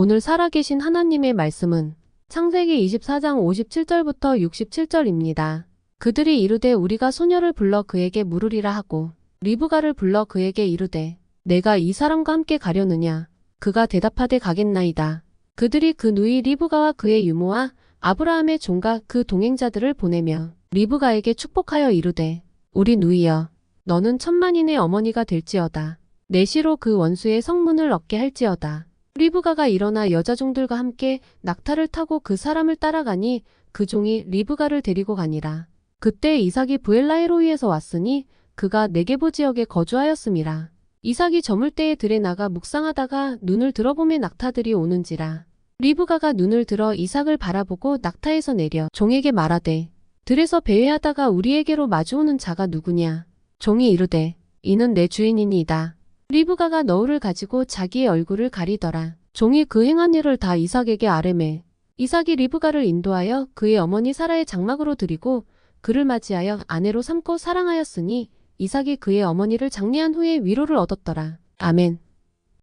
오늘 살아계신 하나님의 말씀은 창세기 24장 57절부터 67절입니다. 그들이 이르되 우리가 소녀를 불러 그에게 물으리라 하고 리브가를 불러 그에게 이르되 내가 이 사람과 함께 가려느냐 그가 대답하되 가겠나이다. 그들이 그 누이 리브가와 그의 유모와 아브라함의 종과 그 동행자들을 보내며 리브가에게 축복하여 이르되 우리 누이여 너는 천만인의 어머니가 될지어다. 내시로 그 원수의 성문을 얻게 할지어다. 리브가가 일어나 여자 종들과 함께 낙타를 타고 그 사람을 따라가니 그 종이 리브가를 데리고 가니라. 그때 이삭이 부엘라헤로이에서 왔으니 그가 네게보 지역에 거주하였음이라. 이삭이 저물 때에 들에 나가 묵상하다가 눈을 들어보매 낙타들이 오는지라. 리브가가 눈을 들어 이삭을 바라보고 낙타에서 내려 종에게 말하되 들에서 배회하다가 우리에게로 마주오는 자가 누구냐. 종이 이르되 이는 내 주인이니이다. 리브가가 너울을 가지고 자기의 얼굴을 가리더라. 종이 그 행한 일을 다 이삭에게 아뢰매. 이삭이 리브가를 인도하여 그의 어머니 사라의 장막으로 드리고 그를 맞이하여 아내로 삼고 사랑하였으니 이삭이 그의 어머니를 장례한 후에 위로를 얻었더라. 아멘.